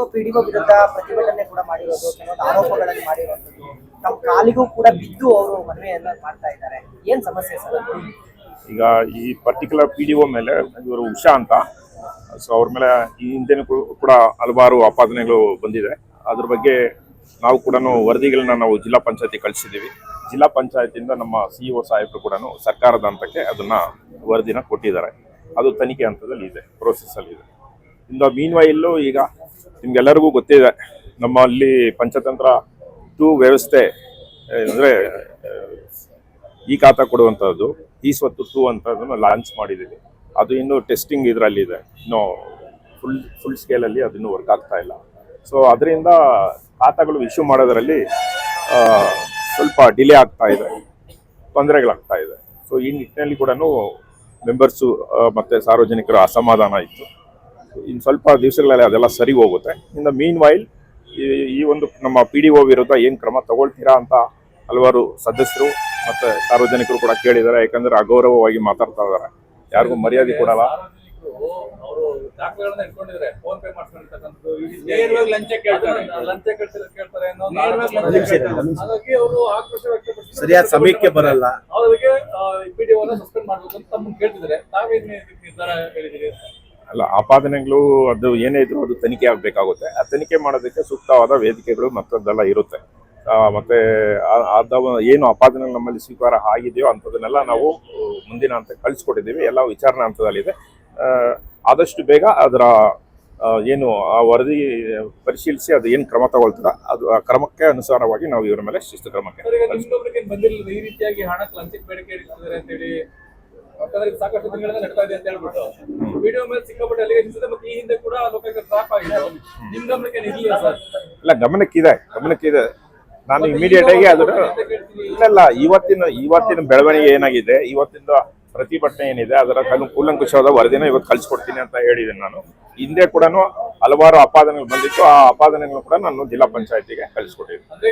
ಇವತ್ತು ಪಿಡಿಒ ವಿರುದ್ಧ ಪ್ರತಿಭಟನೆ ಕೂಡ ಮಾಡಿರೋದು, ಕೆಲವೊಂದು ಆರೋಪಗಳನ್ನು ಮಾಡಿರುವಂತದ್ದು ತಮ್ಮ ಕಾಲಿಗೂ ಕೂಡ ಬಿದ್ದು ಅವರು ಮನವಿಯನ್ನ ಮಾಡ್ತಾ ಇದ್ದಾರೆ. ಏನ್ ಸಮಸ್ಯೆ ಸರ್ ಈಗ ಈ ಪರ್ಟಿಕ್ಯುಲರ್ ಪಿ ಒ ಮೇಲೆ ಇವರು ಉಷಾ ಅಂತ. ಸೊ ಅವ್ರ ಮೇಲೆ ಈ ಹಿಂದೆನೂ ಕೂಡ ಹಲವಾರು ಆಪಾದನೆಗಳು ಬಂದಿದೆ. ಅದ್ರ ಬಗ್ಗೆ ನಾವು ಕೂಡ ವರದಿಗಳನ್ನ ನಾವು ಜಿಲ್ಲಾ ಪಂಚಾಯತಿ ಕಳಿಸಿದ್ದೀವಿ. ಜಿಲ್ಲಾ ಪಂಚಾಯತಿಯಿಂದ ನಮ್ಮ ಸಿ ಇ ಸಾಹೇಬರು ಕೂಡ ಸರ್ಕಾರದ ಹಂತಕ್ಕೆ ಅದನ್ನ ವರದಿನ ಕೊಟ್ಟಿದ್ದಾರೆ. ಅದು ತನಿಖೆ ಹಂತದಲ್ಲಿ ಇದೆ ಪ್ರೋಸೆಸ್ ಅಲ್ಲಿ ಇದೆ. ಇಂದ ಮೀನ್ ವೈಲು ಈಗ ನಿಮ್ಗೆಲ್ಲರಿಗೂ ಗೊತ್ತಿದೆ, ನಮ್ಮಲ್ಲಿ ಪಂಚತಂತ್ರ ಟೂ ವ್ಯವಸ್ಥೆ ಅಂದರೆ ಈ ಖಾತಾ ಕೊಡುವಂಥದ್ದು ಈ ಸ್ವತ್ತು ಟೂ ಅಂತದನ್ನು ಲಾಂಚ್ ಮಾಡಿದ್ದೀವಿ ಅದು ಇನ್ನೂ ಟೆಸ್ಟಿಂಗ್ ಇದರಲ್ಲಿದೆ. ಇನ್ನೂ ಫುಲ್ ಫುಲ್ ಸ್ಕೇಲಲ್ಲಿ ಅದು ಇನ್ನೂ ವರ್ಕ್ ಆಗ್ತಾ ಇಲ್ಲ. ಸೊ ಅದರಿಂದ ಖಾತಾಗಳು ಇಶ್ಯೂ ಮಾಡೋದರಲ್ಲಿ ಸ್ವಲ್ಪ ಡಿಲೇ ಆಗ್ತಾ ಇದೆ. ತೊಂದರೆಗಳಾಗ್ತಾ ಇದೆ. ಸೊ ಈ ನಿಟ್ಟಿನಲ್ಲಿ ಕೂಡ ಮೆಂಬರ್ಸು ಮತ್ತು ಸಾರ್ವಜನಿಕರ ಅಸಮಾಧಾನ ಇತ್ತು. ಇನ್ನು ಸ್ವಲ್ಪ ದಿವಸಗಳಲ್ಲಿ ಅದೆಲ್ಲ ಸರಿ ಹೋಗುತ್ತೆ. ಇನ್ನು ಮೀನ್ ವೈಲ್ ಈ ಒಂದು ನಮ್ಮ ಪಿ ಡಿ ಓ ವಿರುದ್ಧ ಏನು ಕ್ರಮ ತಗೊಳ್ತೀರಾ ಅಂತ ಹಲವಾರು ಸದಸ್ಯರು ಮತ್ತು ಸಾರ್ವಜನಿಕರು ಕೂಡ ಕೇಳಿದ್ದಾರೆ. ಯಾಕಂದರೆ ಅಗೌರವವಾಗಿ ಮಾತಾಡ್ತಾ ಇದ್ದಾರೆ. ಯಾರಿಗೂ ಮರ್ಯಾದೆ ಕೊಡಲ್ಲ. ಅವರು ದಾಖಲೆಗಳನ್ನ ಇಟ್ಕೊಂಡಿದ್ದಾರೆ ಫೋನ್ ಪೇ ಮಾಡ್ಕೊಂಡಿರ್ತಕ್ಕಂಥದ್ದು ಈ ರೀತಿ ನೇರವಾಗಿ ಕೇಳ್ತಾರೆ ಲಂಚ ಕೇಳ್ತಾರೆ ಕೇಳ್ತಾರೆ. ಅನ್ನೋ ಒಂದು ಅವರು ಆಕ್ರೋಶ ವ್ಯಕ್ತಪಡಿಸಿದ್ದಾರೆ. ಸರಿಯಾದ ಸಮಯಕ್ಕೆ ಬರಲ್ಲ. ಅವರಿಗೆ ಸಸ್ಪೆಂಡ್ ಮಾಡಬೇಕು ಅಂತ ತಮ್ಮ ಕೇಳ್ತಿದ್ದಾರೆ. ತಾವೇನು ನಿರ್ಧಾರ ಹೇಳಿದಿರಿ ಅಲ್ಲ, ಆಪಾದನೆಗಳು ಅದು ಏನೇ ಇದ್ರು ಅದು ತನಿಖೆ ಆಗಬೇಕಾಗುತ್ತೆ. ಆ ತನಿಖೆ ಮಾಡೋದಕ್ಕೆ ಸೂಕ್ತವಾದ ವೇದಿಕೆಗಳು ಮತ್ತೊಂದೆಲ್ಲ ಇರುತ್ತೆ. ಮತ್ತೆ ಅದ ಏನು ಆಪಾದನೆ ನಮ್ಮಲ್ಲಿ ಸ್ವೀಕಾರ ಆಗಿದೆಯೋ ಅಂಥದನ್ನೆಲ್ಲ ನಾವು ಮುಂದಿನ ಹಂತ ಕಳಿಸ್ಕೊಟ್ಟಿದ್ದೀವಿ. ಎಲ್ಲ ವಿಚಾರಣಾ ಹಂತದಲ್ಲಿದೆ ಆದಷ್ಟು ಬೇಗ ಅದರ ಏನು, ಆ ವರದಿ ಪರಿಶೀಲಿಸಿ ಅದು ಏನು ಕ್ರಮ ತಗೊಳ್ತದ ಅದು, ಆ ಕ್ರಮಕ್ಕೆ ಅನುಸಾರವಾಗಿ ನಾವು ಇವರ ಮೇಲೆ ಶಿಸ್ತು ಕ್ರಮಕ್ಕೆ ಯಾಕಂದ್ರೆ ಸಾಕಷ್ಟು ತಿಂಗಳಿಂದ ನಡೀತಾ ಇದೆ ಅಂತ ಹೇಳ್ಬಿಟ್ಟು. ವಿಡಿಯೋ ಮೇಲೆ ಸಿಕ್ಕಾಪಟ್ಟೆ ಅಲಿಗೇಷನ್ಸ್ ಇದೆ ಮತ್ತೆ ಈ ಹಿಂದೆ ಕೂಡ ಲೋಕಾಯುಕ್ತ ಟ್ರಾಪ್ ಆಗಿದೆ. ನಿಮ್ ಗಮನಕ್ಕೆ ಇದೆಯಾ ಸರ್? ಇಲ್ಲ ಗಮನಕ್ಕಿದೆ ಗಮನಕ್ಕಿದೆ ನಾನು ಇಮಿಡಿಯೇಟ್ ಆಗಿ ಅದನ್ನು ಇಲ್ಲ ಇವತ್ತಿನ ಇವತ್ತಿನ ಬೆಳವಣಿಗೆ ಏನಾಗಿದೆ ಇವತ್ತಿನ ಪ್ರತಿಭಟನೆ ಏನಿದೆ ಅದರ ಕೂಲಂಕುಷವಾದ ವರದಿನ ಇವತ್ತು ಕಳಿಸ್ಕೊಡ್ತೀನಿ ಅಂತ ಹೇಳಿದೆ ನಾನು. ಹಿಂದೆ ಕೂಡ ಹಲವಾರು ಆಪಾದನೆಗಳು ಬಂದಿತ್ತು. ಆ ಆಪಾದನೆಗಳು ಕೂಡ ನಾನು ಜಿಲ್ಲಾ ಪಂಚಾಯತಿಗೆ ಕಳಿಸ್ಕೊಟ್ಟಿದ್ದೆ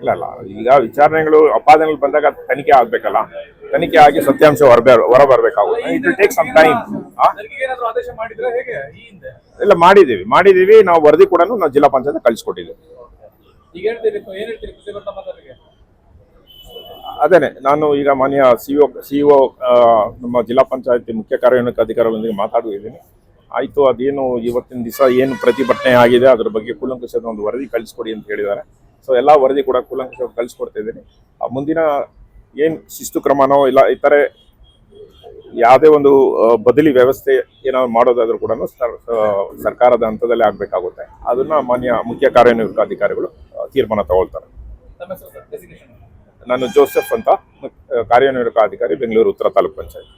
ಇಲ್ಲ ಇಲ್ಲ. ಈಗ ವಿಚಾರಣೆಗಳು ಆಪಾದನೆಗಳು ಬಂದಾಗ ತನಿಖೆ ಆಗ್ಬೇಕಲ್ಲ? ತನಿಖೆ ಆಗಿ ಸತ್ಯಾಂಶ ಹೊರಬೇ ಹೊರ ಬರಬೇಕಾಗುತ್ತೆ it will take some time ಇಲ್ಲ ಮಾಡಿದ್ದೀವಿ. ಮಾಡಿದ್ದೀವಿ. ನಾವು ವರದಿ ಕೂಡ ನಾವು ಜಿಲ್ಲಾ ಪಂಚಾಯತ್ ಕಳಿಸ್ಕೊಟ್ಟಿದ್ದೀವಿ ಈಗ ಹೇಳ್ತೀರಿ ಏನ್ ಹೇಳ್ತೀರಿ ಪ್ರತಿಭಟನಾ ಮಾತಾಡಿಗೆ ಅದೇನೆ, ನಾನು ಈಗ ಮಾನ್ಯ ಸಿಒ ಸಿಇಒ ನಮ್ಮ ಜಿಲ್ಲಾ ಪಂಚಾಯತಿ ಮುಖ್ಯ ಕಾರ್ಯನಿರ್ವಾಹಕ ಅಧಿಕಾರಿಗಳೊಂದಿಗೆ ಮಾತಾಡಿದ್ದೀನಿ ಆಯಿತು, ಅದೇನು ಇವತ್ತಿನ ದಿವಸ ಏನು ಪ್ರತಿಭಟನೆ ಆಗಿದೆ, ಅದ್ರ ಬಗ್ಗೆ ಕೂಲಂಕುಷದ ಒಂದು ವರದಿ ಕಳಿಸ್ಕೊಡಿ ಅಂತ ಹೇಳಿದ್ದಾರೆ. ಸೊ ಎಲ್ಲ ವರದಿ ಕೂಡ ಕೂಲಂಕುಷ ಕಳಿಸ್ಕೊಡ್ತಿದ್ದೀನಿ ಮುಂದಿನ ಏನು ಶಿಸ್ತು ಕ್ರಮನೋ ಇಲ್ಲ ಇತರೆ ಯಾವುದೇ ಒಂದು ಬದಲಿ ವ್ಯವಸ್ಥೆ ಏನಾದ್ರು ಮಾಡೋದಾದ್ರೂ ಕೂಡ ಸರ್ಕಾರದ ಹಂತದಲ್ಲಿ ಆಗಬೇಕಾಗುತ್ತೆ. ಅದನ್ನ ಮಾನ್ಯ ಮುಖ್ಯ ಕಾರ್ಯನಿರ್ವಾಹಕ ಅಧಿಕಾರಿಗಳು ತೀರ್ಮಾನ ತಗೊಳ್ತಾರೆ. ನಾನು ಜೋಸೆಫ್ ಅಂತ ಕಾರ್ಯನಿರ್ವಾಹಕ ಅಧಿಕಾರಿ ಬೆಂಗಳೂರು ಉತ್ತರ ತಾಲೂಕು ಪಂಚಾಯತ್.